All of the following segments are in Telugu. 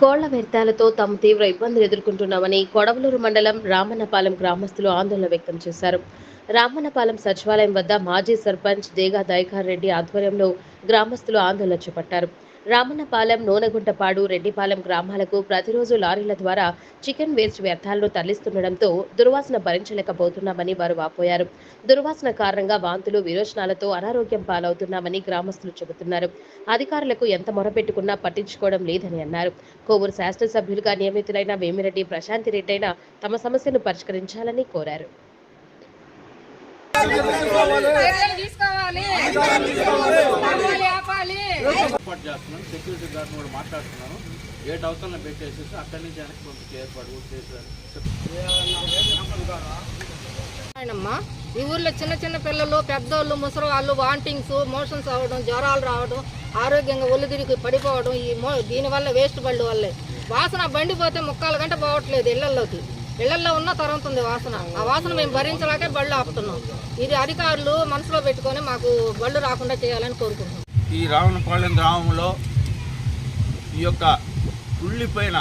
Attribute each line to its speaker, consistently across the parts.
Speaker 1: కోళ్ళ వ్యర్థాలతో తాము తీవ్ర ఇబ్బందులు ఎదుర్కొంటున్నామని కొడవలూరు మండలం రామన్నపాలెం గ్రామస్తులు ఆందోళన వ్యక్తం చేశారు. రామన్నపాలెం సచివాలయం వద్ద మాజీ సర్పంచ్ దేగా దైకార్ రెడ్డి ఆధ్వర్యంలో గ్రామస్తులు ఆందోళన చేపట్టారు. రామన్నపాలెం నూనెగుంటపాడు రెడ్డిపాలెం గ్రామాలకు ప్రతిరోజు లారీల ద్వారా చికెన్ వేస్ట్ వ్యర్థాలను తరలిస్తుండటంతో దుర్వాసన భరించలేకపోతున్నామని వారు వాపోయారు. దుర్వాసన కారణంగా వాంతులు విరోచనాలతో అనారోగ్యం పాలవుతున్నామని గ్రామస్తులు చెబుతున్నారు. అధికారులకు ఎంత మొరపెట్టుకున్నా పట్టించుకోవడం లేదని అన్నారు. కోవూరు శాసనసభ్యులుగా నియమితులైన వేమిరెడ్డి ప్రశాంతి రెడ్డి అయినా తమ సమస్యను పరిష్కరించాలని కోరారు.
Speaker 2: తీసుకోవాలి. ఆపాలి,
Speaker 3: చేస్తున్నాను సెక్యూరిటీ గార్డ్ని కూడా మాట్లాడుతున్నాను. ఏడు అవతలను పెట్టేసేసి అక్కడి నుంచి వెనక్కి పంపించే ఏర్పాటు చేశారు
Speaker 2: ఈ ఊర్లో చిన్న చిన్న పిల్లలు పెద్దోళ్ళు ముసలి వాళ్ళు వాంటింగ్స్ మోషన్స్ అవ్వడం జ్వరాలు రావడం ఆరోగ్యంగా ఒళ్ళు తిరిగి పడిపోవడం ఈ మో దీనివల్ల వేస్ట్ బళ్ళు వల్లే. వాసన బండి పోతే ముక్కాలు గంట పోవట్లేదు ఇళ్ళలోకి ఇళ్ళల్లో ఉన్న తరుగుతుంది వాసన. ఆ వాసన మేము భరించలేకే బళ్ళు ఆపుతున్నాం. ఇది అధికారులు మనసులో పెట్టుకొని మాకు బళ్ళు రాకుండా చేయాలని కోరుకుంటున్నాం.
Speaker 3: ఈ రావణపాలెం గ్రామంలో ఈ యొక్క ఉల్లిపోయిన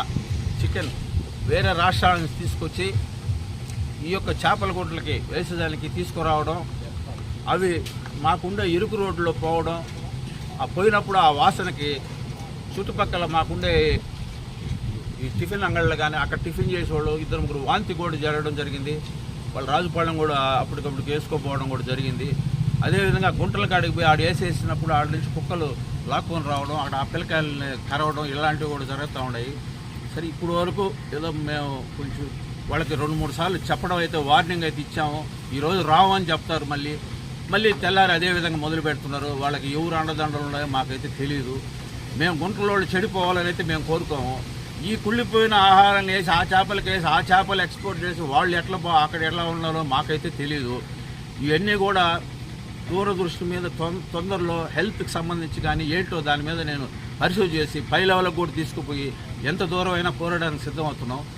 Speaker 3: చికెన్ వేరే రాష్ట్రాల నుంచి తీసుకొచ్చి ఈ యొక్క చేపల గుడ్లకి వేసేదానికి తీసుకురావడం అవి మాకుండే ఇరుకు రోడ్లో పోవడం ఆ పోయినప్పుడు ఆ వాసనకి చుట్టుపక్కల మాకుండే ఈ టిఫిన్ అంగళ్ళు కానీ అక్కడ టిఫిన్ చేసేవాళ్ళు ఇద్దరు ముగ్గురు వాంతి కూడా జరగడం జరిగింది. వాళ్ళు రాజుపాలెం కూడా అప్పటికప్పుడు వేసుకోపోవడం కూడా జరిగింది. అదేవిధంగా గుంటల కాడికి పోయి ఆడ వేసేసినప్పుడు ఆడ నుంచి కుక్కలు లాక్కొని రావడం అక్కడ ఆ పిల్లకాయలని కరవడం ఇలాంటివి కూడా జరుగుతూ ఉన్నాయి. సరే ఇప్పుడు వరకు ఏదో మేము కొంచెం వాళ్ళకి రెండు మూడు సార్లు చెప్పడం అయితే వార్నింగ్ అయితే ఇచ్చాము. ఈరోజు రావు అని చెప్తారు మళ్ళీ. మళ్ళీ తెల్లారి అదే విధంగా మొదలు పెడుతున్నారు. వాళ్ళకి ఎవరు అండదండలు ఉన్నాయో మాకైతే తెలియదు మేము గుంటలో చెడిపోవాలని అయితే మేము కోరుకోము. ఈ కుళ్ళిపోయిన ఆహారాన్ని వేసి ఆ చేపలకి వేసి ఆ చేపలు ఎక్స్పోర్ట్ చేసి వాళ్ళు ఎట్లా బా అక్కడ ఎట్లా ఉన్నారో మాకైతే తెలియదు ఇవన్నీ కూడా దూరదృష్టి మీద తొం- తొందరలో హెల్త్కి సంబంధించి కానీ ఏంటో దాని మీద నేను పరిశోధన చేసి పై లెవెల్కి కూడా తీసుకుపోయి ఎంత దూరం అయినా పోరాడానికి సిద్ధమవుతున్నాం